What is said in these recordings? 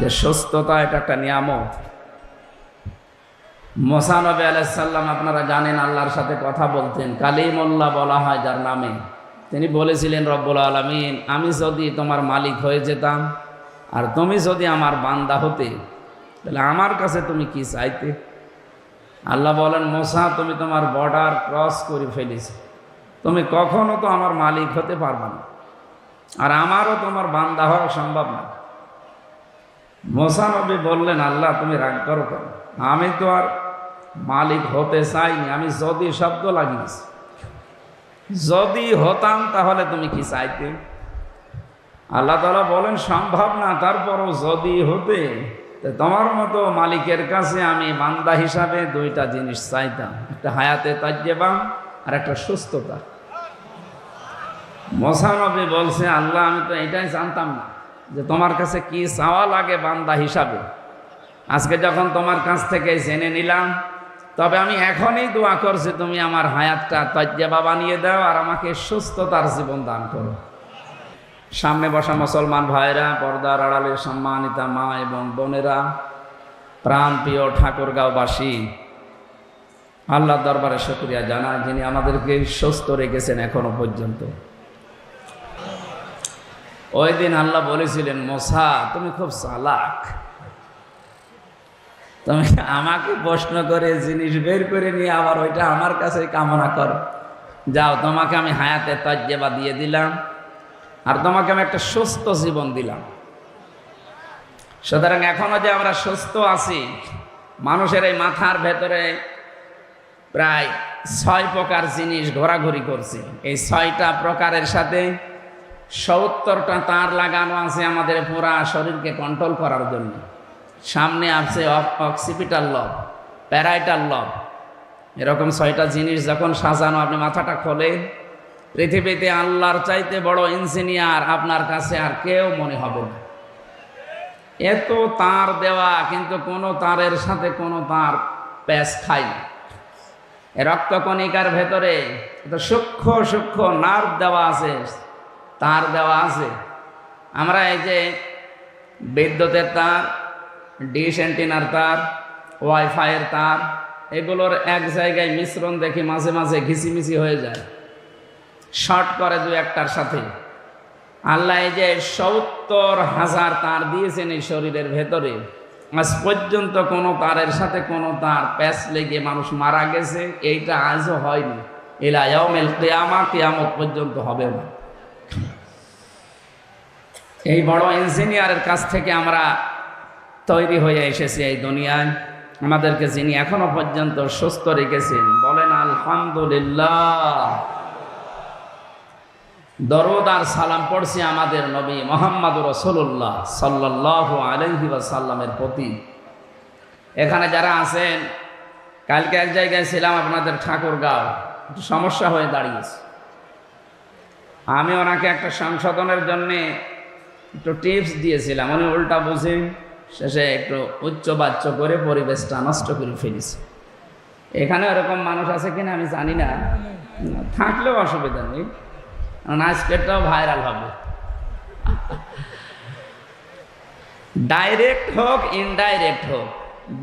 যে সুস্থতা এটা একটা নিয়ামত। মোসানবী আলাইসাল্লাম আপনারা জানেন আল্লাহর সাথে কথা বলতেন। কালিমুল্লাহ বলা হয় যার নামে। তিনি বলেছিলেন, রব্বুল আলমিন, আমি যদি তোমার মালিক হয়ে যেতাম আর তুমি যদি আমার বান্দা হতে, তাহলে আমার কাছে তুমি কি চাইতে? আল্লাহ বলেন, মোসা, তুমি তোমার বর্ডার ক্রস করে ফেলেছ। তুমি কখনো তো আমার মালিক হতে পারবে না। আর আমারও তোমার বান্দা হওয়া সম্ভব না। মোসানবী বললেন, আল্লাহ, তুমি রাগ করো কেন? আমি তো আর মালিক হতে চাইনি, আমি যদি শব্দ লাগিয়েছি। যদি হতাম, তাহলে তুমি কি চাইতে? আল্লাহ তালা বলেন, সম্ভব না, তারপরও যদি হতে তোমার মতো মালিকের কাছে আমি বান্দা হিসাবে দুইটা জিনিস চাইতাম, একটা হায়াতে তাজ্জেবাম আর একটা সুস্থতা। মোসানবী বলছে, আল্লাহ, আমি তো এটাই জানতাম না। যে তোমার কাছে কি চাওয়া লাগে বান্দা হিসাবে? আজকে যখন তোমার কাছ থেকে জেনে নিলাম, তবে আমি এখনই দোয়া করছি, তুমি আমার হায়াতটা তজ্জাবা বানিয়ে দাও আর আমাকে সুস্থতার জীবন দান করো। সামনে বসা মুসলমান ভাইরা পর্দার আড়ালের সম্মানিতা মা এবং বোনেরা প্রাণপ্রিয় ঠাকুরগাঁওবাসী আল্লাহ দরবারে শুক্রিয়া জানায় যিনি আমাদেরকে সুস্থ রেখেছেন এখনও পর্যন্ত। ওই দিন আল্লাহ বলেছিলেন, মোসা, তুমি খুব চালাক। তুমি আমাকে প্রশ্ন করে জিনিস বের করে নিয়ে আবার ওইটা আমার কাছে কামনা করো। যাও, তোমাকে আমি হায়াতে তজ্জেবা দিয়ে দিলাম আর তোমাকে আমি একটা সুস্থ জীবন দিলাম। সুতরাং এখনও যে আমরা সুস্থ আছি, মানুষের এই মাথার ভেতরে প্রায় ছয় প্রকার জিনিস ঘোরাঘুরি করছে। এই ছয়টা প্রকারের সাথে সত্তরটা তার লাগানো আছে আমাদের পুরা শরীরকে কন্ট্রোল করার জন্য। সামনে আছে অক্সিপিটাল লব প্যারাইটাল লব এরকম ছয়টা জিনিস যখন সাজানো, আপনি মাথাটা খোলেন, পৃথিবীতে আল্লাহর চাইতে বড় ইঞ্জিনিয়ার আপনার কাছে আর কেউ মনে হবে না। এত তার দেওয়া, কিন্তু কোনো তারের সাথে কোনো তার প্যাস খাই না। রক্তকণিকার ভেতরে এত সূক্ষ্ম সূক্ষ্ম নার্ভ দেওয়া আছে। তার দেওয়া আছে। আমরা এই যে বিদ্যুতের তার, ডিশ অ্যান্টিনার তার, ওয়াইফাইয়ের তার, এগুলোর এক জায়গায় মিশ্রণ দেখি মাঝে মাঝে ঘিসিমিসি হয়ে যায়। শর্ট করে দু একটার সাথে। আল্লাহ এই যে সত্তর হাজার তার দিয়েছেন এই শরীরের ভেতরে। আজ পর্যন্ত কোনো তারের সাথে কোনো তার প্যাচ লেগে মানুষ মারা গেছে, এইটা আজও হয়নি। এলায়ামেল কেয়ামা, কেয়ামত পর্যন্ত হবে না। এই বড় ইঞ্জিনিয়ারের কাছ থেকে আমরা তৈরি হয়ে এসেছি এই দুনিয়ায়। আমাদেরকে যিনি এখনও পর্যন্ত সুস্থ রেখেছেন, বলেন, আলহামদুলিল্লাহ। দরদ আর সালাম পড়ছি আমাদের নবী মোহাম্মদ রসুল্লাহ সাল্লাহ আলহি সাল্লামের প্রতি। এখানে যারা আছেন, কালকে এক জায়গায় ছিলাম আপনাদের ঠাকুরগাঁও। একটু সমস্যা হয়ে দাঁড়িয়েছে। আমি ওনাকে একটা সংশোধনের জন্যে একটু টিপস দিয়েছিলাম, উনি উল্টা বুঝে শেষে একটু উচ্চ বাচ্চ করে পরিবেশটা নষ্ট করে ফেলেছে। এখানে এরকম মানুষ আছে কিনা আমি জানি না। থাকলেও অসুবিধা নেই, কারণ আজকেরটাও ভাইরাল হবে। ডাইরেক্ট হোক ইনডাইরেক্ট হোক,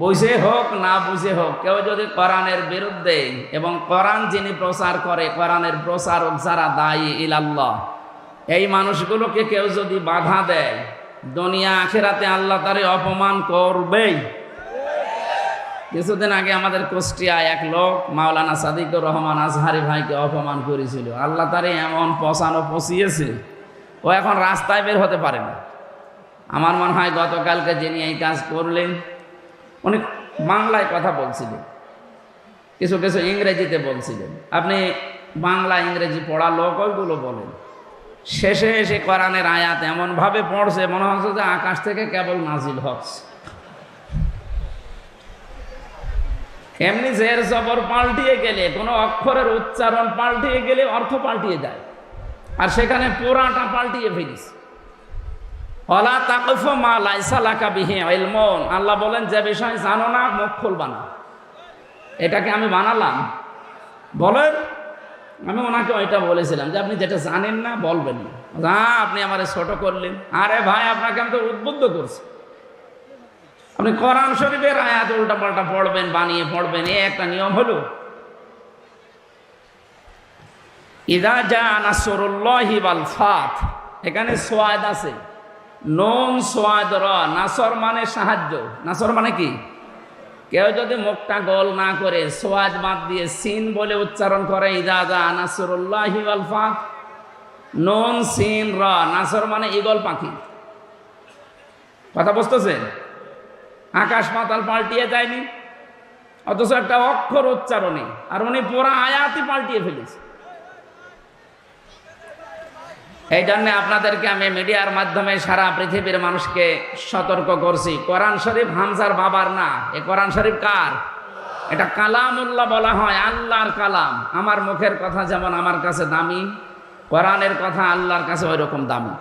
বুঝে হোক, না বুঝে হোক, কেউ যদি কোরআনের বিরুদ্ধে এবং কোরআন যিনি প্রচার করে, কোরআনের প্রচারক যারা দায়ী ইলাল্লাহ এই মানুষগুলোকে কেউ যদি বাধা দেয়, দুনিয়া আখেরাতে আল্লাহ তারে অপমান করবেই। কিছুদিন আগে আমাদের কুষ্টিয়ায় এক লোক মাওলানা সাদিকুর রহমান আজহারি ভাইকে অপমান করেছিল। আল্লাহ তারে এমন পচানো পচিয়েছে, ও এখন রাস্তায় বের হতে পারে না। আমার মনে হয় গতকালকে যিনি এই কাজ করলেন, উনি বাংলায় কথা বলছিলেন। কিছু কিছু ইংরেজিতে বলছিলেন। আপনি বাংলা ইংরেজি পড়া লোক ওইগুলো বলেন। শেষে এসে কোরআনের আয়াত এমনভাবে পড়ছে, মনে হচ্ছে যে আকাশ থেকে কেবল নাজিল হচ্ছে। এমনি জের জবর পাল্টিয়ে গেলে, কোনো অক্ষরের উচ্চারণ পাল্টিয়ে গেলে অর্থ পাল্টিয়ে যায়। আর সেখানে পুরাটা পাল্টিয়ে ফেলিস। অলা তাকফ মা লাইসা আল্লাহ বলেন, যে বিষয় জানো না, মুখ খুলবা না। এটাকে আমি বানালাম। বলেন আমি ওনাকে ওইটা বলেছিলাম যে আপনি যেটা জানেন না, বলবেন না। আপনি আমার ছোট করলেন। আরে ভাই, আপনাকে আমি তো উদ্বুদ্ধ করছি। আপনি কোরআন শরীফের আয়াত উল্টা পাল্টা পড়বেন, বানিয়ে পড়বেন, এ একটা নিয়ম হলো। ইদা যা নাসরুল্লাহি ওয়াল ফাত। এখানে সোয়াদ আছে। নন সোয়াদ র, নাসর মানে সাহায্য। নাসর মানে কি? কেউ যদি মুখটা গোল না করে সোয়াজ বাদ দিয়ে সিন বলে উচ্চারণ করে ইদাদা নাসরুল্লাহ ফাত নন, সিন, র, নাসর মানে ইগল পাখি। কথা বুঝতেছেন আকাশ পাতাল পাল্টিয়ে যায়নি, অথচ একটা অক্ষর উচ্চারণে, আর উনি পুরা আয়াতই পাল্টিয়ে ফেলেছে। এই জন্যে আপনাদেরকে আমি মিডিয়ার মাধ্যমে সারা পৃথিবীর মানুষকে সতর্ক করছি। কোরআন শরীফ হামজার বাবার না। এ কোরআন শরীফ কার? এটা কালামুল্লাহ বলা হয়, আল্লাহর কালাম। আমার মুখের কথা যেমন আমার কাছে দামি, কোরআনের কথা আল্লাহর কাছে ওই রকম দামি।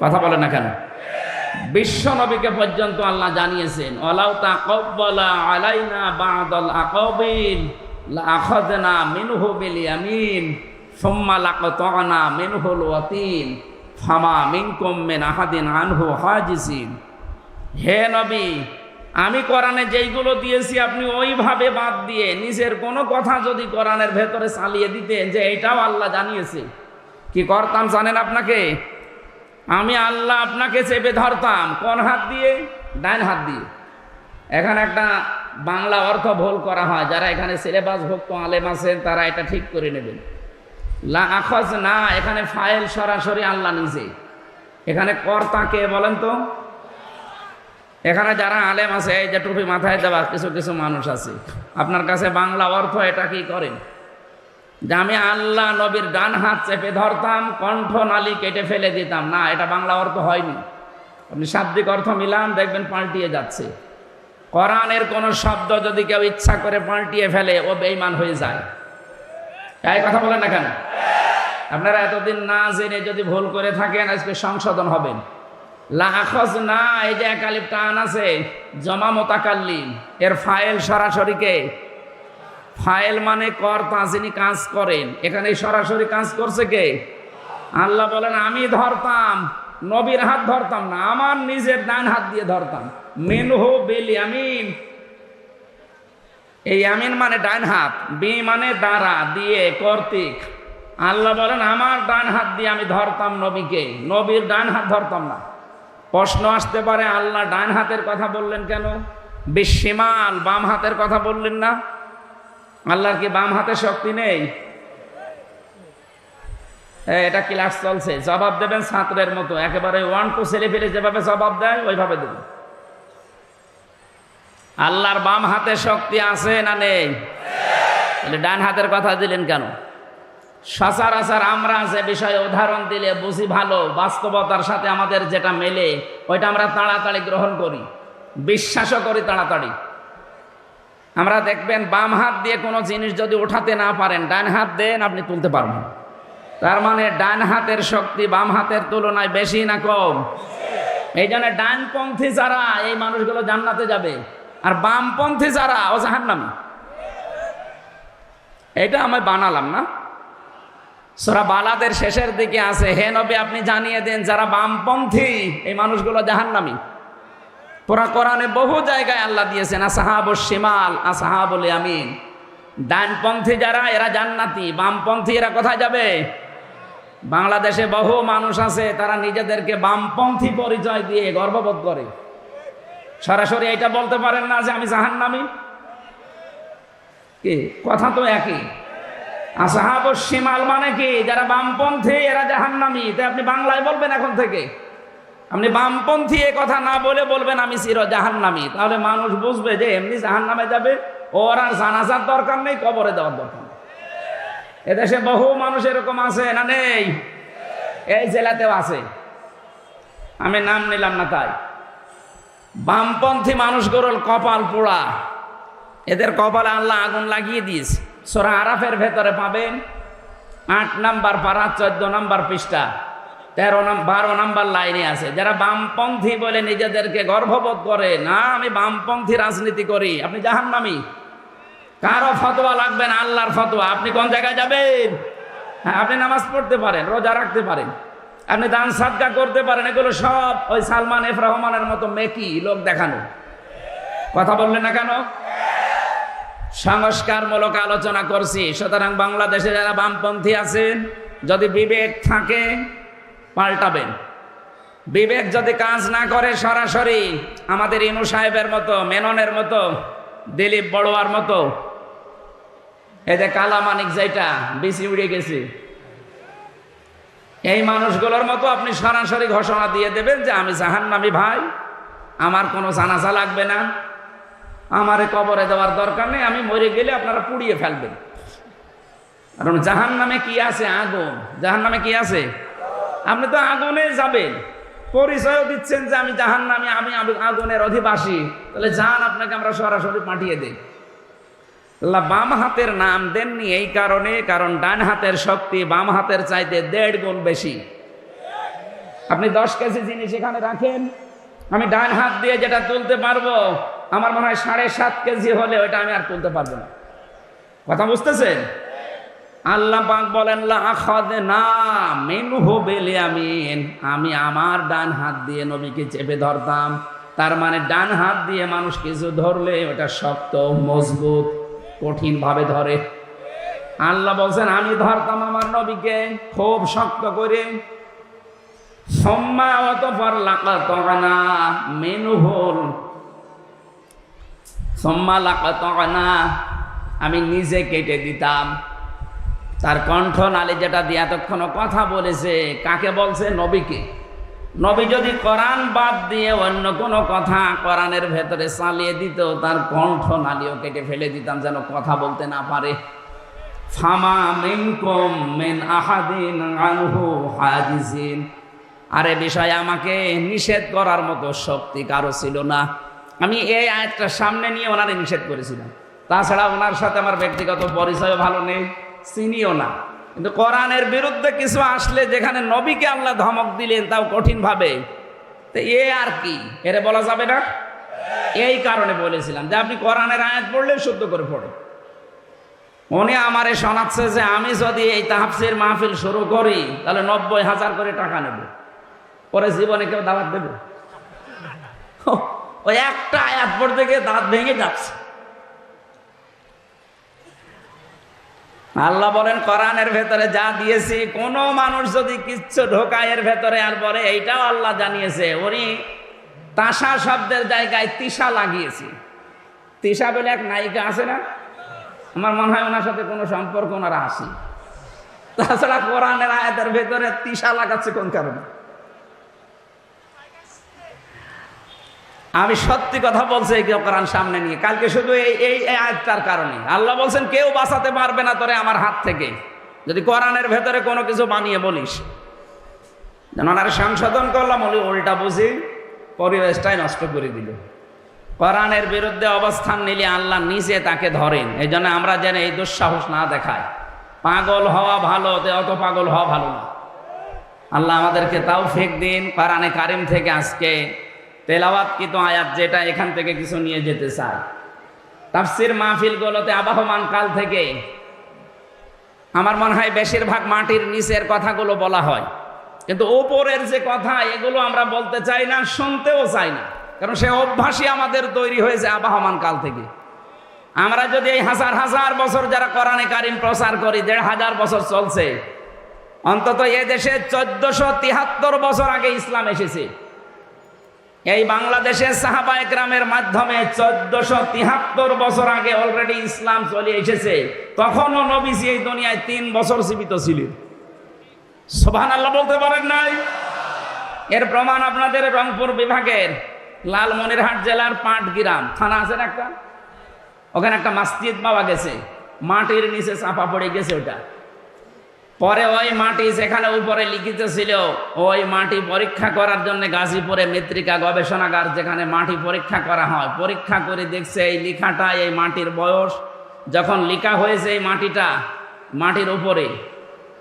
কথা বলে না কেন? বিশ্ব নবীকে পর্যন্ত আল্লাহ জানিয়েছেন অলাউ তাকব্বালা আলাইনা বাদাল আকাবিল লাআখাযনা মিনহু বিল সুম্মা লাকাতানা মিনহুল ওয়াতিন ফামা মিনকুম মিন আহাদিন আনহু হাজিসিন হে নবী, আমি কোরআনে যেইগুলো দিয়েছি আপনি ওইভাবে বাদ দিয়ে নিজের কোনো কথা যদি কোরআনের ভেতরে চালিয়ে দিতেন যে এটাও আল্লাহ জানিয়েছে। কি করতাম জানেন আপনাকে? আমি আল্লাহ আপনাকে চেপে ধরতাম কোন হাত দিয়ে? ডাইন হাত দিয়ে। এখানে একটা বাংলা অর্থ ভুল করা হয়। যারা এখানে সিলেবাস ভুক্ত আলেম আছেন, তারা এটা ঠিক করে নেবেন। লা না, এখানে ফাইল সরাসরি আল্লাহ নিজে। এখানে কর্তা কে বলেন তো? এখানে যারা আলেম আছে, এই যে টুপি মাথায় দেওয়া, কিছু কিছু মানুষ আছে। আপনার কাছে বাংলা অর্থ, এটা কি করেন? যে আমি আল্লাহ নবীর ডান হাত চেপে ধরতাম, কণ্ঠ নালি কেটে ফেলে দিতাম। না, এটা বাংলা অর্থ হয়নি। আপনি শাব্দিক অর্থ মিলান, দেখবেন পাল্টিয়ে যাচ্ছে। কোরআনের কোনো শব্দ যদি কেউ ইচ্ছা করে পাল্টিয়ে ফেলে, ও বেইমান হয়ে যায়। তাই কথা বলেন না কেন? আপনারা এতদিন না জেনে যদি ভুল করে থাকেন, আজকে সংশোধন হবেন। লাখজ না এই যে একালিপ টান আছে, জমা মোতাকাল্লিম, এর ফাইল সরাসরিকে ফাইল মানে কর্তা যিনি কাজ করেন। এখানে সরাসরি কাজ করছে কে? আল্লাহ বলেন, আমি ধরতাম, নবীর হাত ধরতাম না, আমার নিজের ডান হাত দিয়ে ধরতাম। মেনহো বেলি আমিন এই আমিন মানে ডান হাত, বি মানে দ্বারা দিয়ে কর্তৃক। আল্লাহ বলেন, আমার ডান হাত দিয়ে আমি ধরতাম নবীকে। নবীর ডান হাত ধরতাম না। প্রশ্ন আসতে পারে, আল্লাহ ডান হাতের কথা বললেন কেন? বিশ্বমাল বাম হাতের কথা বললেন না? আল্লাহর কি বাম হাতে শক্তি নেই? এটা ক্লাস চলছে। জবাব দেবেন ছাত্রের মতো। একেবারে ওয়ান টু ছেলে ফেলে যেভাবে জবাব দেয়, ওইভাবে দেবেন। আল্লাহর বাম হাতে শক্তি আছে না নেই? তাহলে ডান হাতের কথা দিলেন কেন? সচরাচর আমরা যে বিষয়ে উদাহরণ দিলে বুঝি ভালো, বাস্তবতার সাথে আমাদের যেটা মেলে, ওইটা আমরা তাড়াতাড়ি গ্রহণ করি, বিশ্বাসও করি তাড়াতাড়ি। আমরা দেখবেন বাম হাত দিয়ে কোনো জিনিস যদি উঠাতে না পারেন, ডান হাত দেন, আপনি তুলতে পারবেন। তার মানে ডান হাতের শক্তি বাম হাতের তুলনায় বেশি না কম? এই জন্য ডানপন্থী যারা, এই মানুষগুলো জান্নাতে যাবে। আর বামপন্থী যারা, ও জাহান্নামী। এটা আমি বানালাম না। সোরা বালাদের শেষের দিকে আছে, হে নবী, আপনি জানিয়ে দেন, যারা বামপন্থী, এই মানুষগুলো জাহান্নামী। পুরা কোরআনে বহু জায়গায় আল্লাহ দিয়েছেন, আসাহাব শিমাল, আসাহাবুল আমিন ডানপন্থী যারা, এরা জান্নাতি। বামপন্থী, এরা কোথায় যাবে? বাংলাদেশে বহু মানুষ আছে, তারা নিজেদেরকে বামপন্থী পরিচয় দিয়ে গর্ববোধ করে। সরাসরি এটা বলতে পারেন না যে আমি জাহান্নামী? কি? কথা তো একই। আসাহাব শিমাল মানে কি? যারা বামপন্থী, এরা জাহান্নামী। তাই আপনি বাংলায় বলবেন এখন থেকে। আপনি বামপন্থী এ কথা না বলে বলবেন আমি চির জাহান্নামী। তাহলে মানুষ বুঝবে যে এমনি জাহান্নামে যাবে। ওর আর জানাজার দরকার নেই, কবরে দেওয়ার দরকার এদেশে বহু মানুষ এরকম আছে, না নেই? এই জেলাতেও আছে। আমি নাম নিলাম না তাই। বামপন্থী মানুষগুলোর কপাল পোড়া। এদের কপালে আল্লাহ আগুন লাগিয়ে দিয়েছে। সোরা আরাফের ভেতরে পাবেন আট নাম্বার পাড়া চোদ্দ নাম্বার পৃষ্ঠা, তেরো নাম, বারো নাম্বার লাইনে আছে। যারা বামপন্থী বলে নিজেদেরকে গর্ববোধ করে, না, আমি বামপন্থী রাজনীতি করি, আপনি জাহান্নামি। কারও ফতোয়া লাগবে না, আল্লাহর ফতোয়া। আপনি কোন জায়গায় যাবেন? হ্যাঁ আপনি নামাজ পড়তে পারেন, রোজা রাখতে পারেন। আপনি দান সাদকা করতে পারেন, এগুলো সব ওই সালমান এফ রহমানের মতো মেকি লোক দেখানো। কথা বললেন না কেন? সংস্কারমূলক আলোচনা করছি। সুতরাং বাংলাদেশে যারা বামপন্থী আছেন, যদি বিবেক থাকে, পাল্টাবেন। বিবেক যদি কাজ না করে সরাসরি, আমাদের ইনু সাহেবের মতো, মেননের মতো, দিলীপ বড়ুয়ার মতো, এই যে কালা মানিক যেটা বেশি উড়ে গেছে। এই মানুষগুলোর মতো আপনি সরাসরি ঘোষণা দিয়ে দেবেন যে আমি জাহান্নামী ভাই, আমার কোনো জানাজা লাগবে না, আমারে কবরে দেওয়ার দরকার নেই, আমি মরে গেলে আপনারা পুড়িয়ে ফেলবেন। কারণ জাহান নামে কি আছে আগুন? জাহান নামে কি আছে? আপনি তো আগুনে যাবেন। পরিচয়ও দিচ্ছেন যে আমি জাহান নামে আমি আগুনের অধিবাসী। তাহলে জাহান আপনাকে আমরা সরাসরি পাঠিয়ে দিই। বাম হাতের নাম দেননি এই কারণে, কারণ ডান হাতের শক্তি বাম হাতের চাইতে দেড় গুণ বেশি। আপনি দশ কেজি জিনিস এখানে রাখেন, আমি ডান হাত দিয়ে যেটা তুলতে পারব, আমার মনে হয় সাড়ে সাত কেজি হলে ওইটা আমি আর তুলতে পারব না। কথা বুঝতেছেন? আল্লাহ পাক বলেন মিনহু বিলিয়ামিন আমি আমার ডান হাত দিয়ে নবীকে চেপে ধরতাম, তার মানে ডান হাত দিয়ে মানুষ কিছু ধরলে ওটা শক্ত, মজবুত কঠিন ভাবে ধরে। আল্লাহ বলছেন, আমি ধরতাম আমার নবীকে খুব শক্ত করে। লাকাতনা মেনুহুল। সম্মা লাকাতনা আমি নিজে কেটে দিতাম। তার কণ্ঠ নালী যেটা দিয়ে এতক্ষণ কথা বলেছে, কাকে বলছে? নবীকে। নবী যদি কোরআন বাদ দিয়ে অন্য কোনো কথা কোরআনের ভেতরে চালিয়ে দিত, তার কণ্ঠ নালিও কেটে ফেলে দিতাম যেন কথা বলতে না পারে। আহাদিন হাজিজিন আর বিষয়ে, আমাকে নিষেধ করার মতো শক্তি কারও ছিল না। আমি এই আয়াতটা সামনে নিয়ে ওনারে নিষেধ করেছিলাম। তাছাড়া ওনার সাথে আমার ব্যক্তিগত পরিচয় ভালো নেই, চিনিও না। কিন্তু কোরআনের বিরুদ্ধে কিছু আসলে যেখানে নবীকে আল্লাহ ধমক দিলেন, তাও কঠিনভাবে। তো এ আর কি? এরে বলা যাবে না? এই কারণে বলেছিলাম যে আপনি কোরআনের আয়াত পড়লে শুদ্ধ করে পড়ে উনি আমারে শোনাচ্ছে যে আমি যদি এই তাহাফসির মাহফিল শুরু করি, তাহলে নব্বই হাজার করে টাকা নেব। পরে জীবনে কেউ দাওয়াত দেবে? ওই একটা আয়াত পড়তে গিয়ে দাঁত ভেঙে যাচ্ছে। আল্লাহ বলেন, কোরআনের ভেতরে যা দিয়েছি, কোন মানুষ যদি কিচ্ছু ঢোকায়, এর ভেতরে আর বলে, এইটাও আল্লাহ জানিয়েছে উনি তাসা শব্দের জায়গায় তিসা লাগিয়েছি। তিসা বলে এক নায়িকা আছে না? আমার মনে হয় ওনার সাথে কোনো সম্পর্ক, ওনারা আসি তাছাড়া কোরআনের আয়াতের ভেতরে তিসা লাগাচ্ছে কোন কারণে? আমি সত্যি কথা বলছি এই কোরআন সামনে নিয়ে। কালকে শুধু এই এই আয়াতটার কারণে। আল্লাহ বলছেন, কেউ বাঁচাতে পারবে না তোরে আমার হাত থেকে। যদি কোরআনের ভেতরে কোনো কিছু বানিয়ে বলিস। ওনার সংশোধন করলাম, উনি উল্টা বুঝি পরিবেশটাই নষ্ট করে দিল। কোরআনের বিরুদ্ধে অবস্থান নিলে আল্লাহ নিজে তাকে ধরেন। এই জন্য আমরা যেন এই দুঃসাহস না দেখায় পাগল হওয়া ভালো অত পাগল হওয়া ভালো না। আল্লাহ আমাদেরকে তাও ফেক দিন। কোরআনে কারিম থেকে আজকে তেলাওয়াত কিন্তু আয়াত যেটা এখান থেকে কিছু নিয়ে যেতে চায়? তাফসির মাহফিলগুলোতে আবাহমান কাল থেকে আমার মনে হয় বেশিরভাগ মাটির নিচের কথাগুলো বলা হয়। কিন্তু ওপরের যে কথা, এগুলো আমরা বলতে চাই না, শুনতেও চাই না। কারণ সে অভ্যাসই আমাদের তৈরি হয়েছে আবাহমান কাল থেকে। আমরা যদি এই হাজার হাজার বছর যারা কোরআনে কারিম প্রচার করি, দেড় হাজার বছর চলছে, অন্তত এ দেশে চোদ্দশো তিহাত্তর বছর আগে ইসলাম এসেছে। এই বাংলাদেশের সাহাবা একরামের মাধ্যমে চোদ্দশো তিহাত্তর বছর আগে অলরেডি ইসলাম চলে এসেছে। তখনও নবীজি এই দুনিয়ায় তিন বছর জীবিত ছিলেন। সোভান আল্লাহ বলতে পারেন নাই? এর প্রমাণ আপনাদের রংপুর বিভাগের লালমনিরহাট জেলার পাটগ্রাম। থানা আছে না একটা? ওখানে একটা মসজিদ পাওয়া গেছে। মাটির নিচে চাপা পড়ে গেছে ওটা। পরে ওই মাটি যেখানে উপরে লিখিত ছিল, ওই মাটি পরীক্ষা করার জন্য গাজীপুরে মৃত্তিকা গবেষণাগার যেখানে মাটি পরীক্ষা করা হয়। পরীক্ষা করে দেখছে এই লেখাটা এই মাটির বয়স। যখন লিখা হয়েছে এই মাটিটা, মাটির উপরে,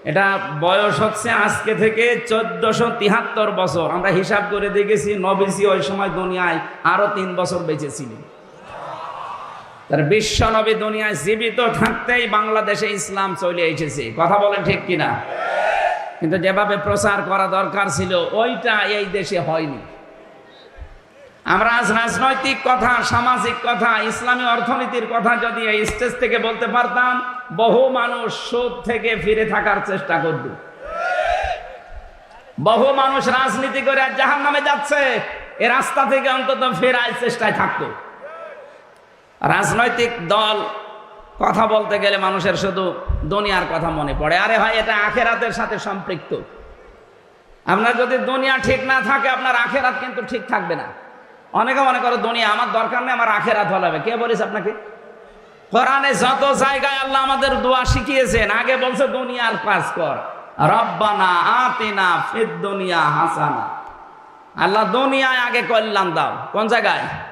এটা বয়স হচ্ছে আজকে থেকে চোদ্দশো তিহাত্তর বছর। আমরা হিসাব করে দেখেছি, নবীজি ওই সময় দুনিয়ায় আরও তিন বছর বেঁচে ছিলেন। তার বিশ্ব নবী দুনিয়ায় জীবিত থাকতেই বাংলাদেশে ইসলাম চলে এসেছে। কথা বলেন ঠিক কিনা? কিন্তু যেভাবে প্রচার করা দরকার ছিল, ওইটা এই দেশে হয়নি। আমরা আজ রাজনৈতিক কথা, সামাজিক কথা, ইসলামী অর্থনীতির কথা যদি এই স্টেজ থেকে বলতে পারতাম, বহু মানুষ সুদ থেকে ফিরে থাকার চেষ্টা করত। বহু মানুষ রাজনীতি করে জাহান নামে যাচ্ছে, এ রাস্তা থেকে অন্তত ফেরার চেষ্টায় থাকতো। রাজনৈতিক দল, কথা বলতে গেলে মানুষের শুধু দুনিয়ার কথা মনে পড়ে। আরে ভাই, এটা আখেরাতের সাথে সম্পৃক্ত। আপনার যদি দুনিয়া ঠিক না থাকে, আপনার আখেরাত কিন্তু ঠিক থাকবে না। অনেকে মনে করে, দুনিয়া আমার দরকার নেই, আমার আখেরাত হলে হবে। কে বলিস আপনাকে? কোরআনে যত জায়গায় আল্লাহ আমাদের দোয়া শিখিয়েছেন, আগে বলছে, দুনিয়ার কাজ কর। রব্বানা আতিনা ফিদ দুনিয়া হাসানা। আল্লাহ দুনিয়ায় আগে কল্যাণ দাও। কোন জায়গায়?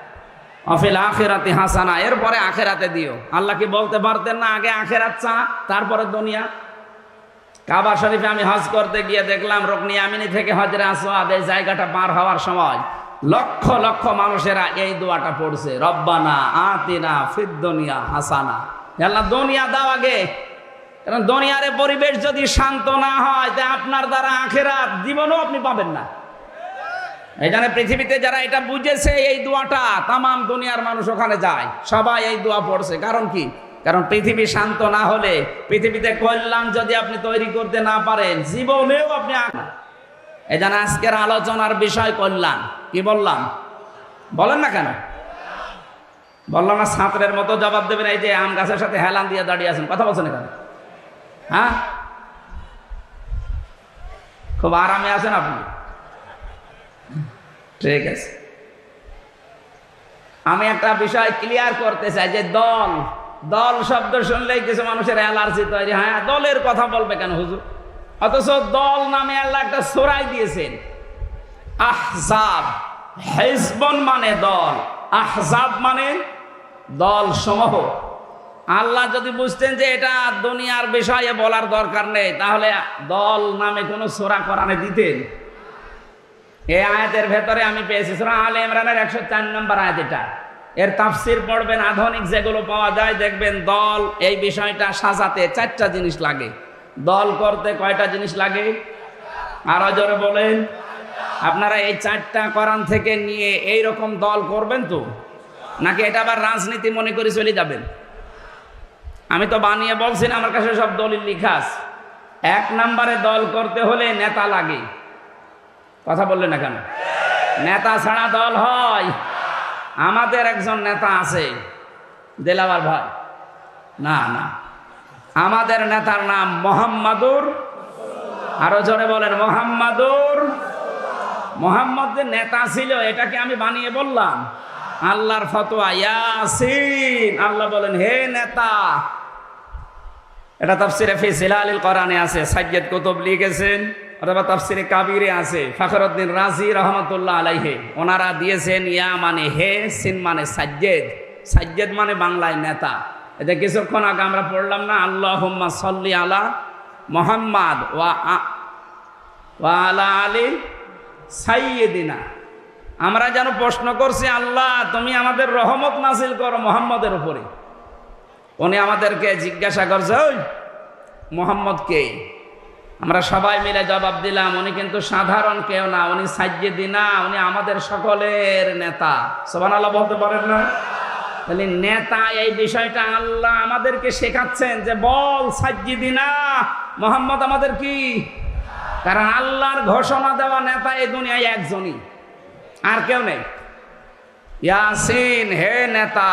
অফিল আখেরাতে হাসানা, এরপরে আখেরাতে দিও। আল্লাহ কি বলতে পারতেন না আগে আখেরাত চা, তারপরে দুনিয়া? কাবা শরীফে আমি হজ করতে গিয়ে দেখলাম রকনি আমিনী থেকে হজরে আসওয়াদ এই জায়গাটা পার হওয়ার সময় লক্ষ লক্ষ মানুষেরা এই দোয়াটা পড়ছে, রব্বানা আতিনা ফিদ্দনিয়া হাসানা। আল্লাহ, দুনিয়া দাও আগে। কারণ দুনিয়ারে পরিবেশ যদি শান্ত না হয়, তা আপনার দ্বারা আখেরাত জীবনও আপনি পাবেন না। এই জন্য পৃথিবীতে যারা এটা বুঝেছে, এই দোয়াটা তামাম দুনিয়ার মানুষ ওখানে যায়। সবাই এই দোয়া পড়ছে। কারণ কি? কারণ পৃথিবী শান্ত না হলে, পৃথিবীতে কল্যাণ যদি আপনি তৈরি করতে না পারেন, জীবনেও আপনি এই জন্য আজকের আলোচনার বিষয় কল্যাণ। কি বললাম? বলেন না কেন? বললাম না সাঁতরের মতো জবাব দেবেন, এই যে আম গাছের সাথে হেলান দিয়ে দাঁড়িয়ে আছেন। কথা বলছেন কেন হ্যাঁ? খুব আরামে আছেন আপনি? ঠিক আছে। আমি একটা বিষয় ক্লিয়ার করতে চাই যে দল দল শব্দ শুনলেই কিছু মানুষের অ্যালার্জি তৈরি হয় দলের কথা বলবে কেন হুজুর? অথচ দল নামে আল্লাহ একটা সোরাই দিয়েছেন। আহজাব, হেজবন মানে দল। আহজাব মানে দল সমূহ। আল্লাহ যদি বুঝতেন যে এটা দুনিয়ার বিষয়ে বলার দরকার নেই, তাহলে দল নামে কোনো সোরা করানে দিতেন। এই আয়াতের ভেতরে আমি পেয়েছি সুরা আলে ইমরানের একশো চার নম্বর আয়াত এটা। এর তাফসির পড়বেন, আধুনিক যেগুলো পাওয়া যায় দেখবেন দল এই বিষয়টা সাজাতে চারটা জিনিস লাগে। দল করতে কয়টা জিনিস লাগে? আরও জোরে বলেন। আপনারা এই চারটা করান থেকে নিয়ে এই রকম দল করবেন তো? নাকি এটা আবার রাজনীতি মনে করে চলে যাবেন? আমি তো বানিয়ে বলছি না, আমার কাছে সব দলিল লিখা আছে। এক নম্বরে দল করতে হলে নেতা লাগে। কথা বললেন না কেন? নেতা ছাড়া দল হয়। আমাদের একজন নেতা আছে দেলাবার ভাই। না না। আমাদের নেতার নাম মোহাম্মদুর। আরও জোরে বলেন, মোহাম্মদুর। মোহাম্মদ যে নেতা ছিল, এটাকে আমি বানিয়ে বললাম। আল্লাহর ফতোয়া, ইয়াসিন। আল্লাহ বলেন, হে নেতা। এটা তাফসিরে ফি সিলালিল কোরআনে আছে সাজ্জাদ কুতুব লিখেছেন। অথবা তাফসিরে কাবিরে আছে, ফখরুদ্দিন রাজি রহমতুল্লাহ আলাইহে। ওনারা দিয়েছেন, ইয়া মানে হে সিন মানে সাজ্জেদ। সাজ্জেদ মানে বাংলায় নেতা। এটা কিছুক্ষণ আগে আমরা পড়লাম না আল্লাহ সল্লি আলা মোহাম্মদ ওয়া ওয়া আলা আলী সাইয়েদিনা আমরা যেন প্রশ্ন করছি, আল্লাহ, তুমি আমাদের রহমত নাসিল করো মোহাম্মদের উপরে। উনি আমাদেরকে জিজ্ঞাসা করছে, ওই মোহাম্মদ কে? আমরা সবাই মিলে জবাব দিলাম, উনি কিন্তু সাধারণ কেউ না, উনি সাজ্জেদি না, উনি আমাদের সকলের নেতা। সোবান আল্লাহ বলতে পারেন না? তাহলে নেতা এই বিষয়টা আল্লাহ আমাদেরকে শেখাচ্ছেন যে বল, সাজ্জিদি না, মোহাম্মদ আমাদের কি? কারণ আল্লাহর ঘোষণা দেওয়া নেতা এই দুনিয়ায় একজনই, আর কেউ নেই। ইয়াসিন, হে নেতা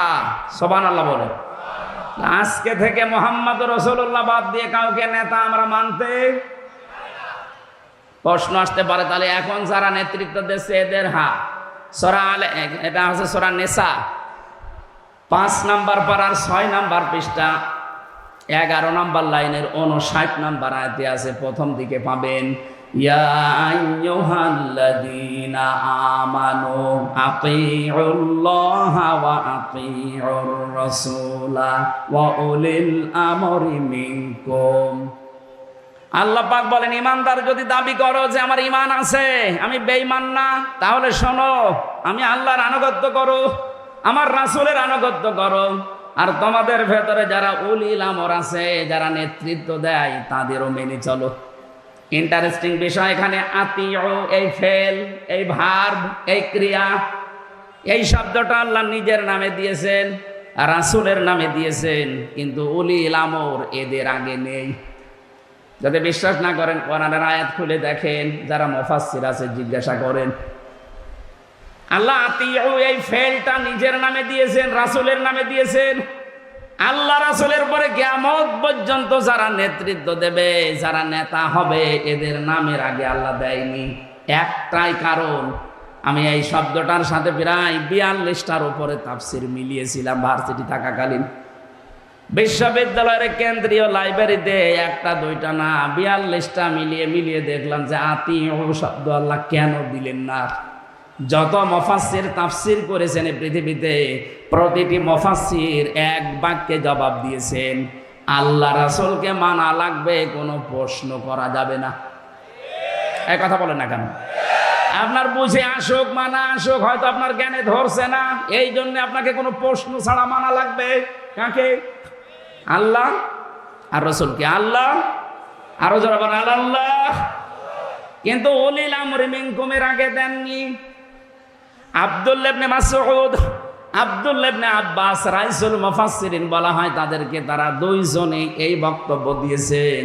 সোবান আল্লাহ বলে আজকে থেকে মোহাম্মদ রসুল্লাহ বাদ দিয়ে কাউকে নেতা আমরা মানতে প্রশ্ন আসতে পারে, তাহলে এখন যারা নেতৃত্ব দিচ্ছে এদের হা। সরা আলে এটা হচ্ছে সরা নেশা পাঁচ নাম্বার পাড়ার ছয় নাম্বার পৃষ্ঠা, এগারো নাম্বার লাইনের উনষাট নাম্বার আয়তে আছে, প্রথম দিকে পাবেন আমরি মিনকুম। আল্লাহ পাক বলেন, ইমানদার যদি দাবি করো যে আমার ইমান আছে, আমি বেঈমান না, তাহলে শোনো, আমি আল্লাহর আনুগত্য করো, আমার রাসূলের আনুগত্য করো। আর তোমাদের ভেতরে যারা উলিল আমর আছে, যারা নেতৃত্ব দেয়, তাদেরও মেনে চলো। ইন্টারেস্টিং বিষয় এখানে আতিও এই ফেল, এই ভার্ব, এই ক্রিয়া, এই শব্দটা আল্লাহ নিজের নামে দিয়েছেন, রাসুলের নামে দিয়েছেন, কিন্তু উলিল আমর এদের আগে নেই। যাতে বিশ্বাস না করেন, কোরআনের আয়াত খুলে দেখেন, যারা মফাসির আছে জিজ্ঞাসা করেন। আল্লাহ এই ফেলটা নিজের নামে দিয়েছেন, রাসুলের নামে দিয়েছেন। আল্লাহ রাসুলের পরে কেমন পর্যন্ত যারা নেতৃত্ব দেবে, যারা নেতা হবে, এদের নামের আগে আল্লাহ দেয়নি। একটাই কারণ, আমি এই শব্দটার সাথে প্রায় বিয়াল্লিশটার উপরে তাফসির মিলিয়েছিলাম ভার্সিটি থাকাকালীন। বিশ্ববিদ্যালয়ের কেন্দ্রীয় লাইব্রেরিতে একটা, দুইটা না, বিয়াল্লিশটা মিলিয়ে মিলিয়ে দেখলাম যে আতি শব্দ আল্লাহ কেন দিলেন না। যত মফাসির তাফসির করেছেন এই পৃথিবীতে, প্রতিটি মফাসির এক বাক্যে জবাব দিয়েছেন, আল্লাহ রাসুলকে মানা লাগবে, কোনো প্রশ্ন করা যাবে না। এক কথা বলেন না কেন? আপনার বুঝে আসুক, মানা আসুক, হয়তো আপনার জ্ঞানে ধরছে না এই জন্য আপনাকে কোনো প্রশ্ন ছাড়া মানা লাগবে। কাকে? আল্লাহ আর রসুলকে আল্লাহ, আরও যারা আল্লাহ। কিন্তু অলিল আমরি মিনকুমের আগে দেননি। আবদুল্লেবনে মাসউদ আব্দুল্লাবনে আব্বাস, রাইসুল মুফাসসিরিন বলা হয় তাদেরকে তারা দুইজনে এই বক্তব্য দিয়েছেন।